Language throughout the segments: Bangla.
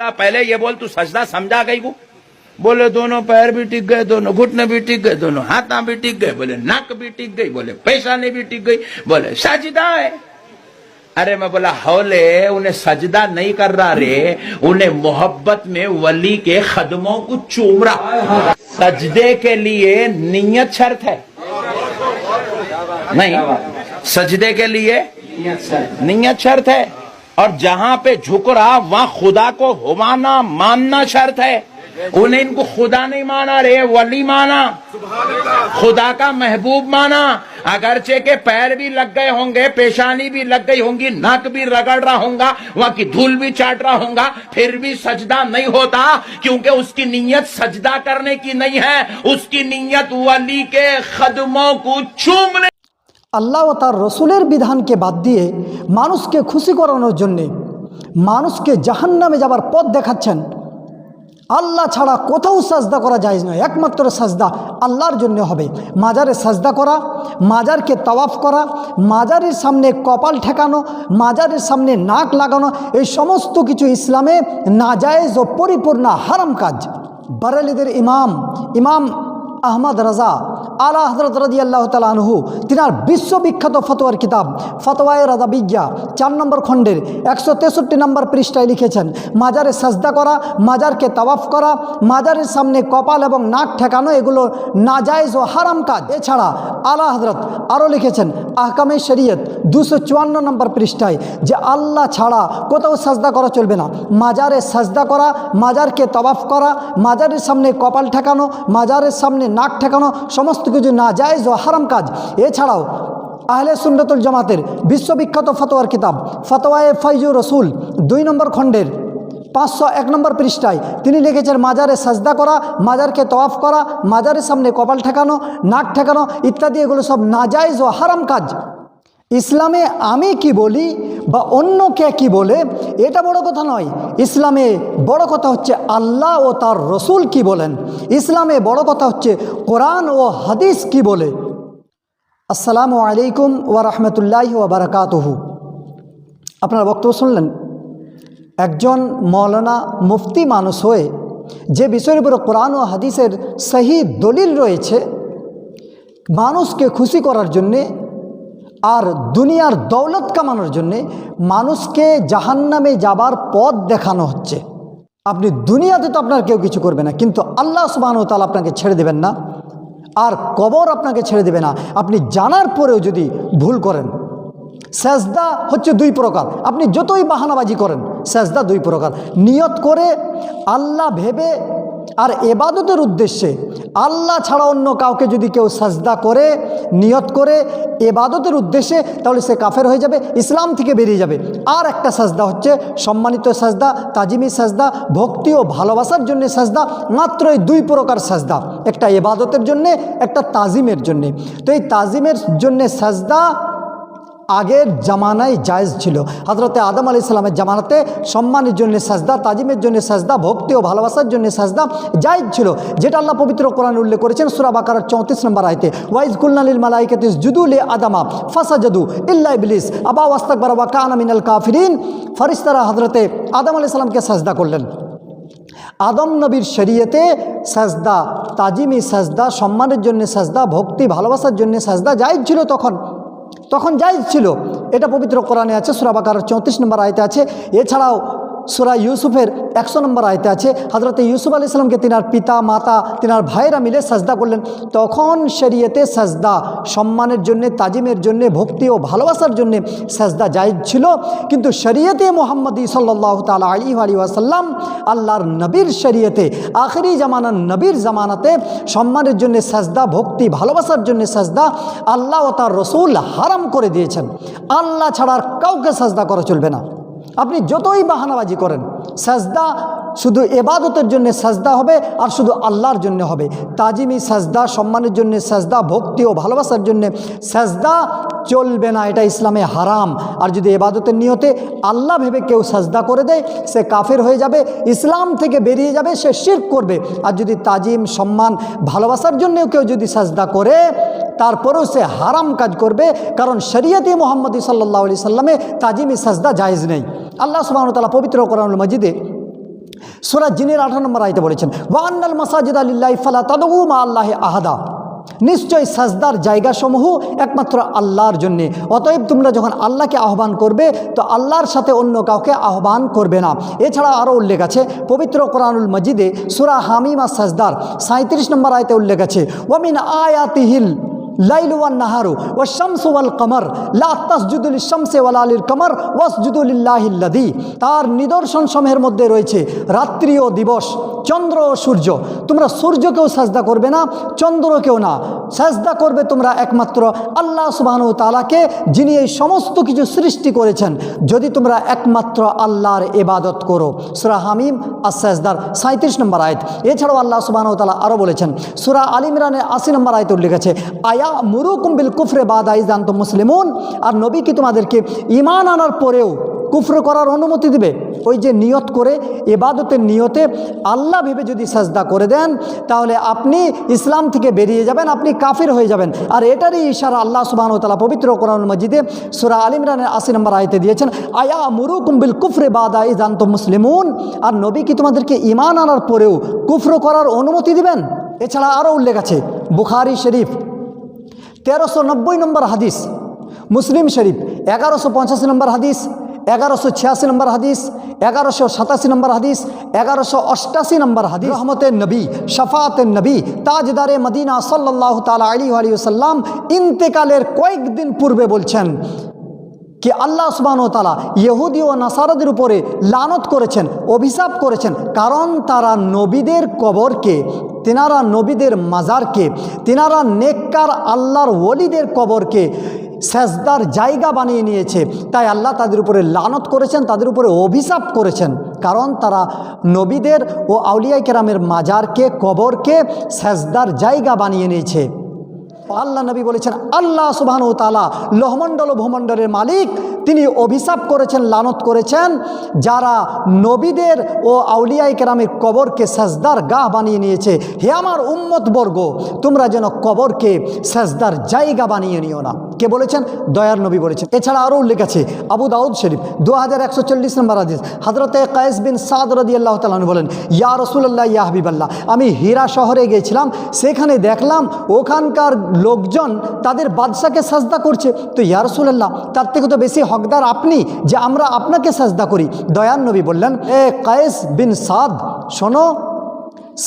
पहले ये बोल तू सजदा समझा गई वो? बोले दोनों पैर भी टिक गए दोनों घुटने भी टिक गए दोनों हाथा भी टिक गए। बोले नाक भी टिक गई। बोले पैसाने भी टिक गई। बोले सजदा है। अरे मैं बोला हौले उन्हें सजदा नहीं कर रहा रे उन्हें मोहब्बत में वली के खदमों को चूम रहा सजदे के लिए नियत शर्त है। नहीं सजदे के लिए नियत शर्त है। और जहाँ पे झुक रहा वहाँ खुदा को हुमाना मानना शर्त है। उन्हें इनको खुदा नहीं माना, रे वली माना। खुदा का महबूब माना। अगरचे के पैर भी लग गए होंगे, पेशानी भी लग गई होंगी, नाक भी रगड़ रहा होगा, वहाँ की धूल भी चाट रहा होगा, फिर भी सजदा नहीं होता, क्योंकि उसकी नीयत सजदा करने की नहीं है। उसकी नीयत वली के खदमों को चूमने আল্লাহ ও তার রসুলের বিধানকে বাদ দিয়ে মানুষকে খুশি করানোর জন্যে মানুষকে জাহান নামে যাবার পথ দেখাচ্ছেন। আল্লাহ ছাড়া কোথাও সাজদা করা যায় নয়। একমাত্র সাজদা আল্লাহর জন্য হবে। মাজারে সাজদা করা, মাজারকে তওয়াফ করা, মাজারের সামনে কপাল ঠেকানো, মাজারের সামনে নাক লাগানো, এই সমস্ত কিছু ইসলামে নাজায়েজ ও পরিপূর্ণ হারাম কাজ। বারেলিদের ইমাম ইমাম আহমদ রাজা আলা হজরত রাজি আল্লাহ তালহু তিনার বিশ্ববিখ্যাত ফতোয়ার কিতাব, ফতোয়ায় রাজা বিজ্ঞা চার নম্বর খণ্ডের একশো তেষট্টি নম্বর পৃষ্ঠায় লিখেছেন, মাজারে সাজদা করা, মাজারকে তাওয়াফ করা, মাজারের সামনে কপাল এবং নাক ঠেকানো, এগুলো নাজায়জ ও হারাম কাজ। এছাড়া আলা হজরত আরও লিখেছেন, আহকামে শরীয়ত, দুশো চুয়ান্ন নম্বর পৃষ্ঠায়, যে আল্লাহ ছাড়া কোথাও সাজদা করা চলবে না। মাজারে সাজদা করা, মাজারকে তবাফ করা, মাজারের সামনে কপাল ঠেকানো, মাজারের সামনে নাক ঠেকানো সমস্ত কিছু না জায়েজ ও হারাম কাজ। এছাড়াও আহলে সুন্নতুল জামাতের বিশ্ববিখ্যাত ফতোয়ার কিতাব, ফতোয়ায়ে ফাইজু রসুল, দুই নম্বর খণ্ডের পাঁচশো এক নম্বর পৃষ্ঠায় তিনি লিখেছেন, মাজারে সাজদা করা, মাজারকে তওয়াফ করা, মাজারের সামনে কপাল ঠেকানো, নাক ঠেকানো ইত্যাদি এগুলো সব নাজাইজ ও হারাম কাজ। ইসলামে আমি কি বলি বা অন্য কে কি বলে, এটা বড় কথা নয়। ইসলামে বড় কথা হচ্ছে আল্লাহ ও তার রসুল কি বলেন। ইসলামে বড় কথা হচ্ছে কোরআন ও হাদিস কি বলে। আসসালামু আলাইকুম ওয়া বারাকাতুহু। আপনারা বক্তব্য শুনলেন? একজন মৌলানা মুফতি মানুষ হয়ে যে বিষয়ের উপরে কোরআন ও হাদিসের সহি দলিল রয়েছে, মানুষকে খুশি করার জন্যে আর দুনিয়ার দৌলত কামানোর জন্যে মানুষকে জাহান্নামে যাবার পথ দেখানো হচ্ছে। আপনি দুনিয়াতে তো আপনার কেউ কিছু করবে না, কিন্তু আল্লাহ সুবাহ তাল আপনাকে ছেড়ে দেবেন না। আর কবর আপনাকে ছেড়ে দেবে না। আপনি জানার পরেও যদি ভুল করেন, সেজদা হচ্ছে দুই প্রকার। আপনি যতই বাহানাবাজি করেন, সেজদা দুই প্রকার। নিয়ত করে আল্লাহ ভেবে আর এবাদতের উদ্দেশ্যে আল্লাহ ছাড়া অন্য কাউকে যদি কেউ সাজদা করে, নিয়ত করে, এবাদতের উদ্দেশ্যে, তাহলে সে কাফের হয়ে যাবে, ইসলাম থেকে বেরিয়ে যাবে। আর একটা সাজদা হচ্ছে সম্মানিত সাজদা, তাজিমি সাজদা, ভক্তি ও ভালোবাসার জন্য সাজদা মাত্র এই দুই প্রকার সাজদা। একটা এবাদতের জন্যে, একটা তাজিমের জন্যে। তো এই তাজিমের জন্যে সাজদা আগের জামানায় জায়েজ ছিল। হজরতে আদম আলি সাল্লামের জামানাতে সম্মানের জন্য সাজদা, তাজিমের জন্য সাজদা, ভক্তি ও ভালোবাসার জন্য সাজদা জায়েজ ছিল, যেটা আল্লাহ পবিত্র কোরআন উল্লেখ করেছেন সুরা বাকার চৌত্রিশ নম্বর আয়তে ওয়াইজ কুল্লালিল মালাইকাতিস জুদুল আদামা ফাসা জাদু ইল্লা ইবলিস আবা ওয়াস্তাকবার ওয়া কানা মিনাল কাফিরিন। ফরিস্তারা হজরতে আদম আলি সাল্লামকে সাজদা করলেন। আদম নবীর শরীয়তে সাজদা, তাজিমি সাজদা, সম্মানের জন্য সাজদা, ভক্তি, ভালোবাসার জন্য সাজদা জায়েজ ছিল তখন। তখন যাই ছিল। এটা পবিত্র কোরআনে আছে সুরাবাকার চৌত্রিশ নম্বর আয়তে আছে। এছাড়াও সুরা ইউসুফের একশো নম্বর আয়তে আছে হজরতে ইউসুফ আলি ইসলামকে তিনার পিতা, মাতা, তিনার ভাইয়েরা মিলে সাজদা করলেন। তখন শরীয়তে সাজদা, সম্মানের জন্যে, তাজিমের জন্যে, ভক্তি ও ভালোবাসার জন্যে সাজদা জায়েজ ছিল। কিন্তু শরীয়তে মোহাম্মদী সাল্লাহ তালা আলী আলী ওয়াসাল্লাম আল্লাহর নবীর শরীয়তে, আখেরি জামানার নবীর জামানাতে সম্মানের জন্য সাজদা, ভক্তি, ভালোবাসার জন্য সাজদা আল্লাহ ও তার রসুল হারাম করে দিয়েছেন। আল্লাহ ছাড়ার কাউকে সাজদা করা চলবে না। আপনি যতই বাহানাবাজি করেন, সাজদা শুধু এবাদতের জন্য সাজদা হবে আর শুধু আল্লাহর জন্য হবে। তাজিমি সাজদা, সম্মানের জন্য সাজদা, ভক্তি ও ভালোবাসার জন্য সাজদা চলবে না, এটা ইসলামে হারাম। আর যদি এবাদতের নিয়তে আল্লাহ ভেবে কেউ সাজদা করে দেয়, সে কাফের হয়ে যাবে, ইসলাম থেকে বেরিয়ে যাবে, সে শির করবে। আর যদি তাজিম, সম্মান, ভালোবাসার জন্যও কেউ যদি সাজদা করে তারপরেও সে হারাম কাজ করবে, কারণ শরিয়তে মোহাম্মদ সাল্লাহ আলি সাল্লামে তাজিমি সাজদা জায়েজ নেই। আল্লাহ সুবাহতালা পবিত্র কোরআন মজিদে সুরা জিনের আঠারো নম্বর আইতে বলেছেন ওয়ান্নাল মাসাজিদ আলিল্লাহ ফালা তাদু মা আল্লাহ আহাদা। নিশ্চয় সাজদার জায়গাসমূহ একমাত্র আল্লাহর জন্যে। অতএব তোমরা যখন আল্লাহকে আহ্বান করবে, তো আল্লাহর সাথে অন্য কাউকে আহ্বান করবে না। এছাড়া আরও উল্লেখ আছে, পবিত্র কোরআনুল মজিদে সুরা হামিমা সাজদার সাঁত্রিশ নম্বর আয়তে উল্লেখ আছে ওয়ামিন আয়াতিহিল লাইল ওয়ান নাহারু ও শামস ওয়াল কমর। লা তাসজুদুল শামসে ওয়াল আলীর কমর ওয়াসজুদুল্লাহিল্লাদি তার নিদর্শন সমূহের মধ্যে রয়েছে রাত্রি ও দিবস। চন্দ্র ও সূর্য। তোমরা সূর্যকেও সাজদা করবে না, চন্দ্রকেও না। সাজদা করবে তোমরা একমাত্র আল্লাহ সুবাহন তালাকে যিনি এই সমস্ত কিছু সৃষ্টি করেছেন। যদি তোমরা একমাত্র আল্লাহর এবাদত করো। সুরা হামিম আর সাজদার সাঁত্রিশ নম্বর আয়ত। এছাড়াও আল্লাহ সুবাহন তালা আরও বলেছেন, সুরা আল ইমরানের আশি নম্বর আয়ত উল্লেখ আছে, আয়া মুরুকুম বিল কুফরে বাদ আইজান্ত মুসলিমুন? আর নবী কি তোমাদেরকে ইমান আনার পরেও কুফর করার অনুমতি দিবে। ওই যে নিয়ত করে, এবাদতের নিয়তে আল্লাহ ভেবে যদি সাজদা করে দেন, তাহলে আপনি ইসলাম থেকে বেরিয়ে যাবেন, আপনি কাফির হয়ে যাবেন। আর এটারই ইশারা আল্লাহ সুবাহ তালা পবিত্র কোরআন মজিদে সুরা আল ইমরানের আশি নম্বর আয়তে দিয়েছেন, আয়া মুরুকুম বিল কুফরে বাদা ইজান্ত মুসলিমুন? আর নবী কি তোমাদেরকে ইমান আনার পরেও কুফর করার অনুমতি দিবেন? এছাড়া আরও উল্লেখ আছে, বুখারি শরীফ, তেরোশো নম্বর হাদিস, মুসলিম শরীফ, এগারোশো নম্বর হাদিস এগারোশো ছিয়াশি নম্বর হাদিস, এগারোশো সাতাশি নম্বর হাদিস, এগারোশো অষ্টাশি নম্বর হাদিস। রহমতের নবী, শফাতের নবী, তাজদারে মদিনা সাল্লাহ তালা আলী আলী সাল্লাম ইন্তেকালের কয়েকদিন পূর্বে বলছেন কি আল্লাহ সুবাহন তালা ইহুদি ও নাসারদের উপরে লানত করেছেন, অভিশাপ করেছেন। কারণ তারা নবীদের কবরকে, তেনারা নবীদের মাজারকে, তেনারা নেককার আল্লাহর ওলিদের কবরকে সেজদার জায়গা বানিয়ে নিয়েছে। তাই আল্লাহ তাদের উপরে লানত করেছেন, তাদের উপরে অভিশাপ করেছেন। কারণ তারা নবীদের ও আউলিয়া কেরামের মাজারকে, কবরকে সেজদার জায়গা বানিয়ে নিয়েছে। আল্লাহ নবী বলেছেন, আল্লাহ সুবাহন তালা লোহমণ্ডল ও ভূমণ্ডলের মালিক। তিনি অভিশাপ করেছেন, লানত করেছেন। যারা নবীদের ও আউলিয়াই কেরামের কবরকে সাজদার গাহ বানিয়ে নিয়েছে, হে আমার উম্মত বর্গ তোমরা যেন কবরকে সাজদার জায়গা বানিয়ে নিও না। কে বলেছেন? দয়ার নবী বলেছেন। এছাড়া আরও উল্লেখ আছে, আবু দাউদ শরীফ দু হাজার একশো চল্লিশ নম্বর হাদিস, হজরতে কায়েস বিন সাদ রদি আল্লাহ তালন বলেন, ইয়া রসুল্লাহ ইয়া হাবিবাল্লাহ, আমি হীরা শহরে গিয়েছিলাম, সেখানে দেখলাম ওখানকার লোকজন তাদের বাদশাকে সাজদা করছে। তো ইয়া রসুল্লাহ তার থেকে তো বেশি হকদার আপনি যে আমরা আপনাকে সাজদা করি। দয়ান নবী বললেন, এ কায়েস বিন সাদ, শোনো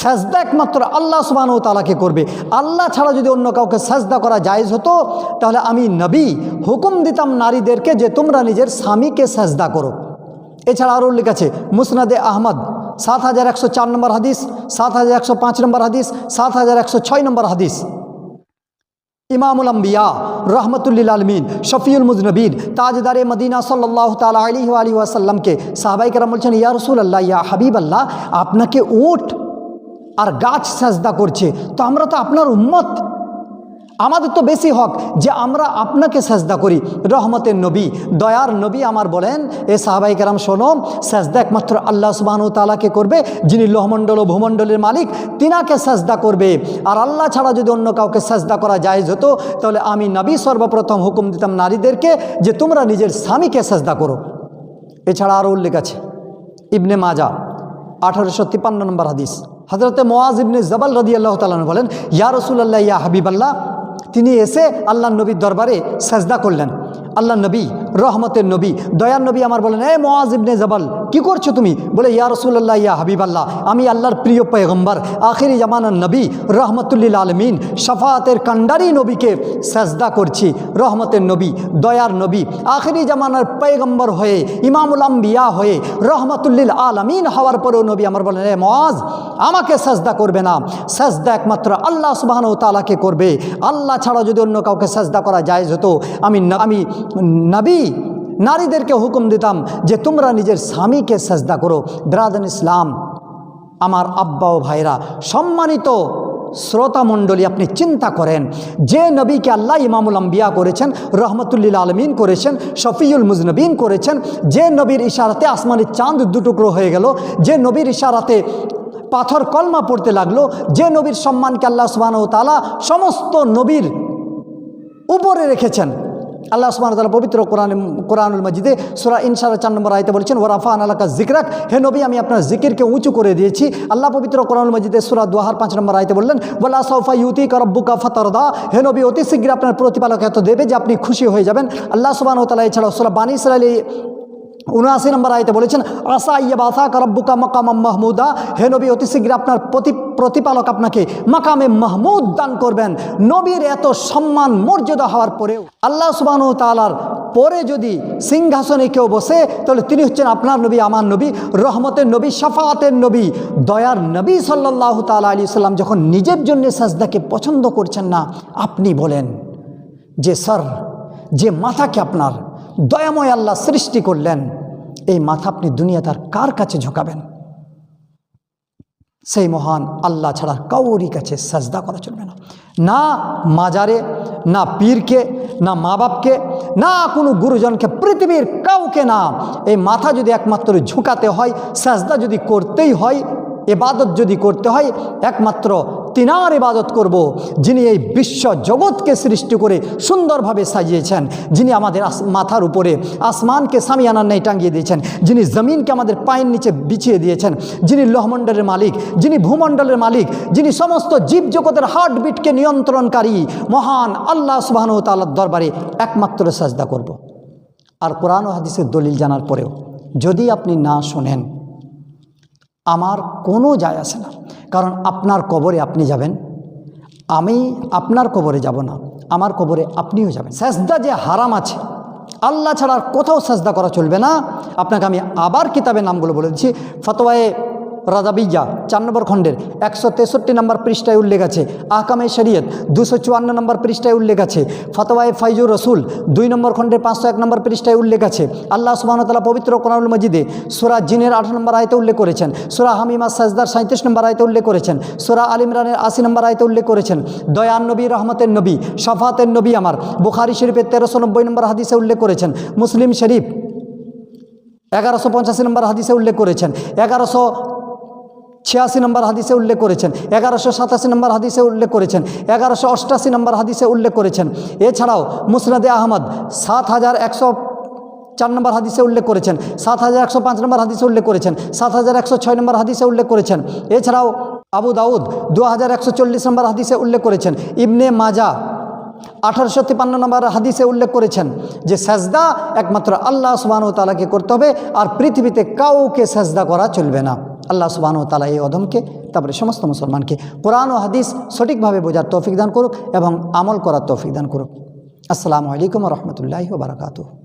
সাজদা একমাত্র আল্লাহ সুবাহ তালাকে করবে। আল্লাহ ছাড়া যদি অন্য কাউকে সাজদা করা জায়েজ হতো, তাহলে আমি নবী, হুকুম দিতাম নারীদেরকে যে তোমরা নিজের স্বামীকে সাজদা করো। এছাড়া আরও উল্লেখ আছে, মুসনাদে আহমদ, সাত হাজার একশো চার নম্বর হাদিস, সাত হাজার একশো পাঁচ নম্বর হাদিস, সাত হাজার একশো ছয় নম্বর হাদিস। ইমামুল আম্বিয়া, রহমতুল্লিল আলমিন, শফিউল মুজনবিন, তাজদারে মদিনা সাল্লাহ তালা আলী আলী ওয়াসাল্লামকে সাহবাইকার বলছেন, ইয়া রসুল আল্লাহ ইয়া হাবিব আল্লাহ আপনাকে উঠ আর গাছ সাজদা করছে। তো আমরা তো আপনার উম্মত। আমাদের তো বেশি হক যে আমরা আপনাকে সাজদা করি। রহমতের নবী, দয়ার নবী আমার বলেন, এ সাহাবাই কেরাম সোনম সাজদা একমাত্র আল্লাহ সুবাহনু তালাকে করবে, যিনি লোহমণ্ডল ও ভূমণ্ডলের মালিক, তিনাকে সাজদা করবে। আর আল্লাহ ছাড়া যদি অন্য কাউকে সাজদা করা যায় হতো, তাহলে আমি নবী সর্বপ্রথম হুকুম দিতাম নারীদেরকে যে তোমরা নিজের স্বামীকে সাজদা করো। এছাড়া আরও উল্লেখ আছে। ইবনে মাজা, আঠারোশো তিপ্পান্ন নম্বর হাদিস। হজরতে মোয়াজ ইবনে জবাল রদি আল্লাহ তালন বলেন, ইয়া রসুল্লাহ ইয়া হাবিবাল্লাহ, তিনি এসে আল্লাহ নবীর দরবারে সাজদা করলেন। আল্লাহ নবী রহমতের নবী, দয়ার নবী আমার বলেন, এ মোয়াজ ইবনে জবাল, কি করছ তুমি? বলে, ইয়া রসুল্লাহ ইয়া হাবিবাল্লাহ, আমি আল্লাহর প্রিয় পয়গম্বর, আখিরি জামানার নবী রহমতুল্লিল আলমিন শফাতের কান্ডারি নবীকে সাজদা করছি, রহমতের নবী, দয়ার নবী, আখিরি জামানার পয়গম্বর হয়ে, ইমামুল আম্বিয়া হয়ে রহমতুল্লিল আলমিন হওয়ার পরেও নবী আমার বলেন, এ মজ আমাকে সাজদা করবে না, সাজদা একমাত্র আল্লাহ সুবাহন তালাকে করবে, আল্লাহ ছাড়া যদি অন্য কাউকে সাজদা করা যায় হতো, আমি আমি নবী নারীদেরকে হুকুম দিতাম যে তোমরা নিজের স্বামীকে সাজদা করো। ব্রাদন ইসলাম, আমার আব্বা ও ভাইরা, সম্মানিত শ্রোতা মণ্ডলী আপনি চিন্তা করেন, যে নবীকে আল্লাহ ইমামুল আম্বিয়া করেছেন, রহমতুল্লিল আলমিন করেছেন, শফিউল মুজনবিন করেছেন, যে নবীর ইশারাতে আসমানের চাঁদ দুটুকরো হয়ে গেল, যে নবীর ইশারাতে পাথর কলমা পড়তে লাগল, যে নবীর সম্মানকে আল্লাহ সুবাহ তালা সমস্ত নবীর উপরে রেখেছেন আল্লাহ সুমান তালা পবিত্র কোরআন, কোরআনুল মজিদে সুরা ইনসার চার নম্বর আয়তে বলেছেন ওরাফা আনালাকা জিকরাক হে নবী, আমি আপনার জিকিরকে উঁচু করে দিয়েছি। আল্লাহ পবিত্র কোরআনুল মজিদে সুরা দুহার পাঁচ নম্বর আয়তে বললেন বলা সৌফা ইউতি করব্বুকা ফতরদা। হে নবী, অতি শীঘ্র আপনার প্রতিপালক এত দেবে যে আপনি খুশি হয়ে যাবেন। আল্লাহ সুবান ও তালা এছাড়াও সুরা বানী ইসরাইলি উনআশি নম্বর আয়তে বলেছেন আসা ইয়া বাসা কারাব্বুকা মাকাম মাহমুদা। হে নবী, অতি শীঘ্র আপনার প্রতি প্রতিপালক আপনাকে মাকামে মাহমুদ দান করবেন। নবীর এত সম্মান, মর্যাদা হওয়ার পরেও আল্লাহ সুবাহন তালার পরে যদি সিংহাসনে কেউ বসে, তাহলে তিনি হচ্ছেন আপনার নবী, আমার নবী, রহমতের নবী শাফাতের নবী। দয়ার নবী সাল্লাহ তালা আলী সাল্লাম যখন নিজের জন্য সাজদাকে পছন্দ করছেন না, আপনি বলেন, যে স্যার যে মাথাকে আপনার দয়াময় আল্লাহ সৃষ্টি করলেন, এই মাথা আপনি দুনিয়া তার কার কাছে ঝোঁকাবেন? সেই মহান আল্লাহ ছাড়া কাউরি কাছে সাজদা করা চলবে না। না মাজারে, না পীরকে, না মা বাপকে না কোনো গুরুজনকে, পৃথিবীর কাউকে না। এই মাথা যদি একমাত্র ঝুঁকাতে হয়, সাজদা যদি করতেই হয় এবাদত যদি করতে হয়, একমাত্র তিনার ইবাদত করব, যিনি এই বিশ্ব জগৎকে সৃষ্টি করে সুন্দরভাবে সাজিয়েছেন, যিনি আমাদের মাথার উপরে আসমানকে সামিয়ানার নেই টাঙ্গিয়ে দিয়েছেন, যিনি জমিনকে আমাদের পায়ের নিচে বিছিয়ে দিয়েছেন, যিনি লোহমণ্ডলের মালিক, যিনি ভূমণ্ডলের মালিক, যিনি সমস্ত জীব জগতের হার্টবিটকে নিয়ন্ত্রণকারী, মহান আল্লাহ সুবাহন তাল্লার দরবারে একমাত্র সাজদা করব। আর কোরআন হাদিসের দলিল জানার পরেও যদি আপনি না শোনেন আমার কোনো যায় আসে না। কারণ আপনার কবরে আপনি যাবেন, আমি আপনার কবরে যাব না, আমার কবরে আপনিও যাবেন। সেজদা যে হারাম আছে, আল্লাহ ছাড়া আর কোথাও সেজদা করা চলবে না। আপনাকে আমি আবার কিতাবের নামগুলো বলে দিচ্ছি। ফতোয়ায়ে রাজাবিজা চার নম্বর খণ্ডের একশো তেষট্টি নম্বর পৃষ্ঠায় উল্লেখ আছে। আহকামে শরীয়ত, দুশো চুয়ান্ন নম্বর পৃষ্ঠায় উল্লেখ আছে। ফতোয়ায়ে ফাইজুর রসুল, দুই নম্বর খণ্ডের পাঁচশো এক নম্বর পৃষ্ঠায় উল্লেখ আছে। আল্লাহ সুবাহতাল্লাহ পবিত্র কোরআনুল মজিদে সুরা জিনের আঠারো নম্বর আয়তে উল্লেখ করেছেন। সুরা হামিমা সাজদার সাঁত্রিশ নম্বর আয়তে উল্লেখ করেছেন। সুরা আল ইমরানের আশি নম্বর আয়তে উল্লেখ করেছেন। দয়ান নবী, রহমতের নবী, শফাতের নবী আমার। বুখারি শরীফের তেরোশো নব্বই নম্বর হাদিসে উল্লেখ করেছেন। মুসলিম শরীফ এগারোশো পঞ্চাশি নম্বর হাদিসে উল্লেখ করেছেন। এগারোশো ছিয়াশি নম্বর হাদিসে উল্লেখ করেছেন, এগারোশো সাতাশি নম্বর হাদিসে উল্লেখ করেছেন, এগারোশো অষ্টাশি নম্বর হাদিসে উল্লেখ করেছেন। এছাড়াও মুসনাদে আহমদ সাত হাজার একশো চার নম্বর হাদিসে উল্লেখ করেছেন, সাত হাজার একশো পাঁচ নম্বর হাদিসে উল্লেখ করেছেন, সাত হাজার একশো ছয় নম্বর হাদিসে উল্লেখ করেছেন। এছাড়াও আবু দাউদ দু হাজার একশো চল্লিশ নম্বর হাদিসে উল্লেখ করেছেন, ইবনে মাজা আঠারোশো তিপান্ন নম্বর হাদিসে উল্লেখ করেছেন যে সাজদা একমাত্র আল্লাহ সুবাহ তালাকে করতে হবে আর পৃথিবীতে কাউকে সাজদা করা চলবে না। আল্লাহ সুবাহ তালা এই অধমকে, তারপরে সমস্ত মুসলমানকে। কোরআন ও হাদিস সঠিকভাবে বোঝার তৌফিক দান করুক এবং আমল করার তৌফিক দান করুক। আসসালামু আলাইকুম রহমতুল্লাহ বারাকাতুহ।